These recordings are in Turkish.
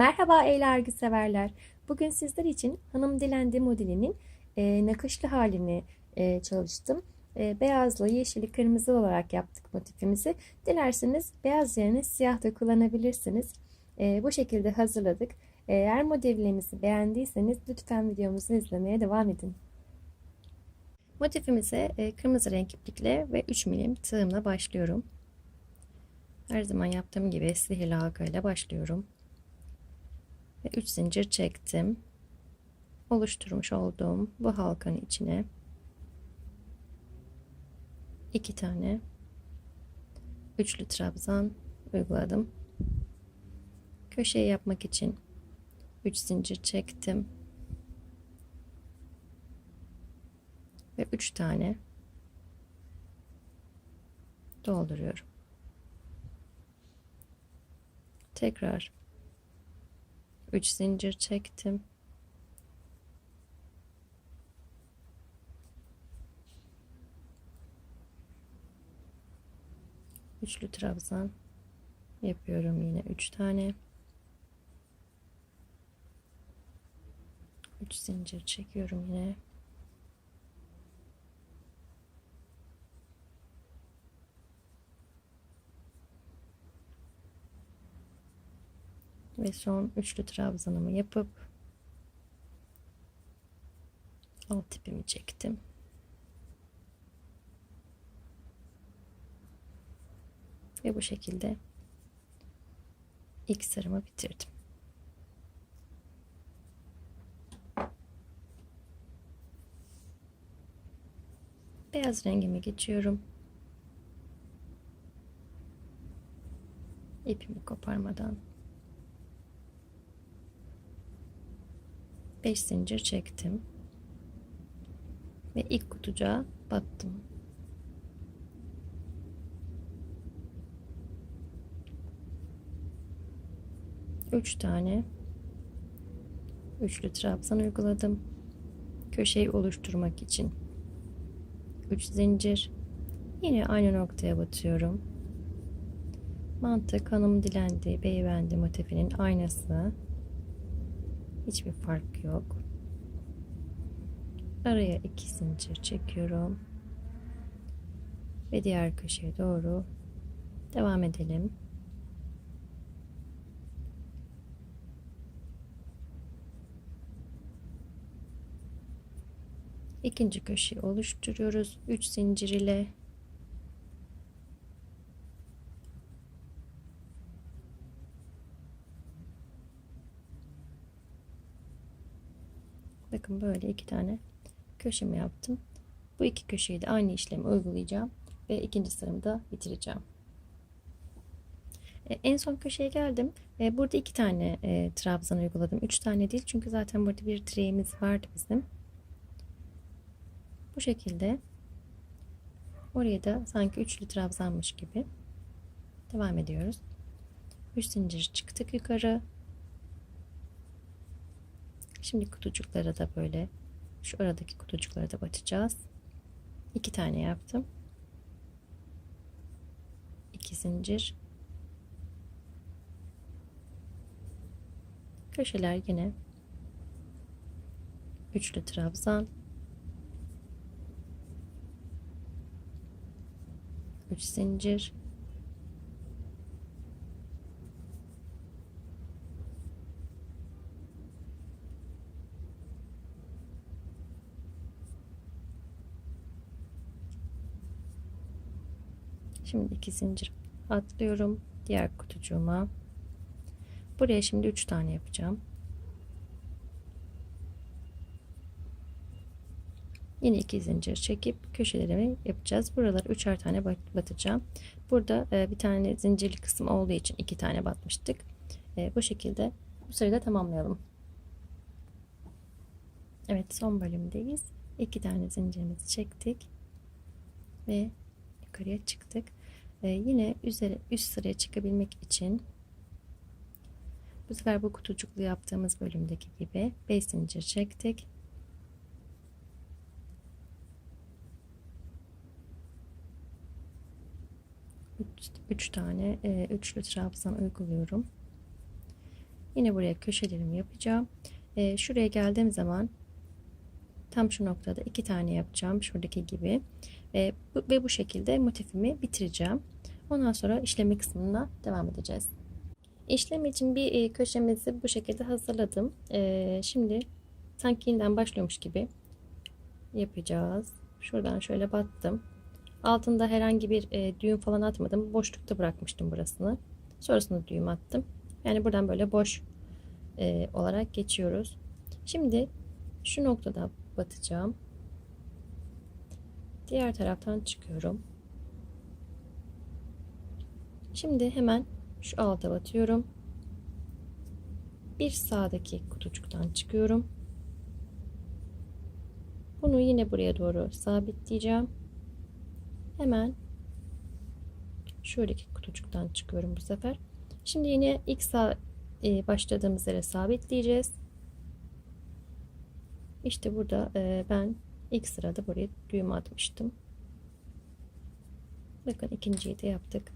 Merhaba eğli örgü severler. Bugün sizler için Hanım Dilendi modelinin e, nakışlı halini e, çalıştım. E, beyazlı, yeşili, kırmızı olarak yaptık motifimizi. Dilerseniz beyaz yerine siyah da kullanabilirsiniz. E, bu şekilde hazırladık. Eğer modellerimizi beğendiyseniz lütfen videomuzu izlemeye devam edin. Motifimize e, kırmızı renk iplikle ve 3 milim tığımla başlıyorum. Her zaman yaptığım gibi sihirli halkayla başlıyorum ve 3 zincir çektim. Oluşturmuş olduğum bu halkanın içine iki tane üçlü trabzan uyguladım. Köşeyi yapmak için 3 zincir çektim. Ve 3 tane dolduruyorum. Tekrar 3 zincir çektim. Üçlü trabzan yapıyorum yine 3 tane. 3 zincir çekiyorum yine. Ve son üçlü trabzanımı yapıp alt ipimi çektim. Ve bu şekilde ilk sarımı bitirdim. Beyaz rengimi geçiyorum. İpimi koparmadan 5 zincir çektim ve ilk kutucuğa battım. Üç tane üçlü trabzan uyguladım. Köşeyi oluşturmak için 3 zincir yine aynı noktaya batıyorum. Mantık hanım dilendi, beyefendi motifinin aynası. Hiçbir fark yok. Araya iki zincir çekiyorum. Ve diğer köşeye doğru devam edelim. İkinci köşeyi oluşturuyoruz. 3 zincir ile Bakın böyle iki tane köşemi yaptım. Bu iki köşeyi de aynı işlemi uygulayacağım ve ikinci sıramı da bitireceğim. E, en son köşeye geldim. E, burada iki tane e, trabzan uyguladım. Üç tane değil çünkü zaten burada bir direğimiz vardı bizim. Bu şekilde oraya da sanki üçlü trabzanmış gibi devam ediyoruz. Üç zincir çıktık yukarı. Şimdi kutucuklara da böyle şu aradaki kutucuklara da batacağız. İki tane yaptım. İki zincir. Köşeler yine üçlü trabzan. Üç zincir. Şimdi iki zincir atlıyorum diğer kutucuğuma. Buraya şimdi üç tane yapacağım. Yine iki zincir çekip köşelerimi yapacağız. Buralar üçer tane batacağım. Burada e, bir tane zincirli kısım olduğu için iki tane batmıştık. E, bu şekilde bu sırada tamamlayalım. Evet son bölümdeyiz. İki tane zincirimizi çektik ve yukarıya çıktık. Ee, yine üzeri, üst sıraya çıkabilmek için bu sefer bu kutucuklu yaptığımız bölümdeki gibi 5 zincir çektik. Üç, üç tane e, üçlü trabzan uyguluyorum. Yine buraya köşelerimi yapacağım. E, şuraya geldiğim zaman tam şu noktada iki tane yapacağım. Şuradaki gibi. E, bu, ve bu şekilde motifimi bitireceğim. Ondan sonra işlemi kısmına devam edeceğiz. İşlem için bir e, köşemizi bu şekilde hazırladım. E, şimdi sanki yeniden başlıyormuş gibi yapacağız. Şuradan şöyle battım. Altında herhangi bir e, düğüm falan atmadım. Boşlukta bırakmıştım burasını. Sonrasında düğüm attım. Yani buradan böyle boş e, olarak geçiyoruz. Şimdi şu noktada batacağım. Diğer taraftan çıkıyorum. Şimdi hemen şu alta batıyorum. Bir sağdaki kutucuktan çıkıyorum. Bunu yine buraya doğru sabitleyeceğim. Hemen şuradaki kutucuktan çıkıyorum bu sefer. Şimdi yine ilk sağ e, başladığımız yere sabitleyeceğiz. İşte burada e, ben ilk sırada buraya düğüm atmıştım. Bakın ikinciyi de yaptık.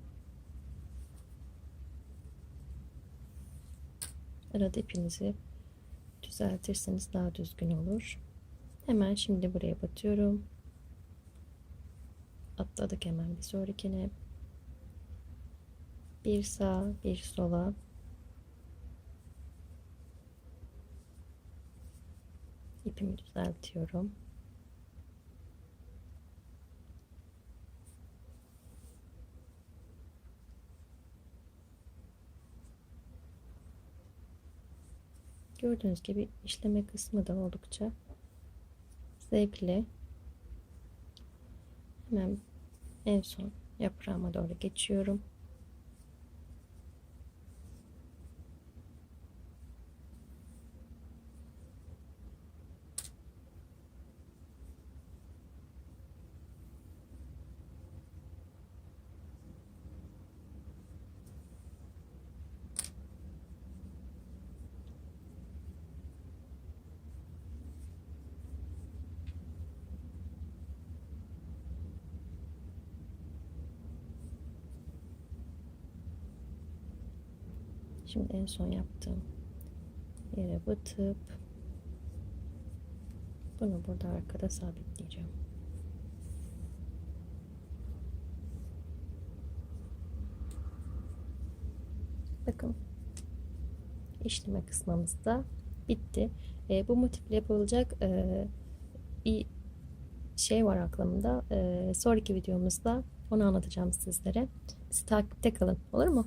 Arada ipinizi düzeltirseniz daha düzgün olur. Hemen şimdi buraya batıyorum. Atladık hemen bir sonrakine. Bir sağa, bir sola. İpimi düzeltiyorum. Gördüğünüz gibi işleme kısmı da oldukça zevkli. Hemen en son yaprağıma doğru geçiyorum. Şimdi en son yaptığım yere batıp bunu burada arkada sabitleyeceğim. Bakın işleme kısmımız da bitti. E, bu motifle yapılacak e, bir şey var aklımda. E, sonraki videomuzda onu anlatacağım sizlere. Siz takipte kalın. Olur mu?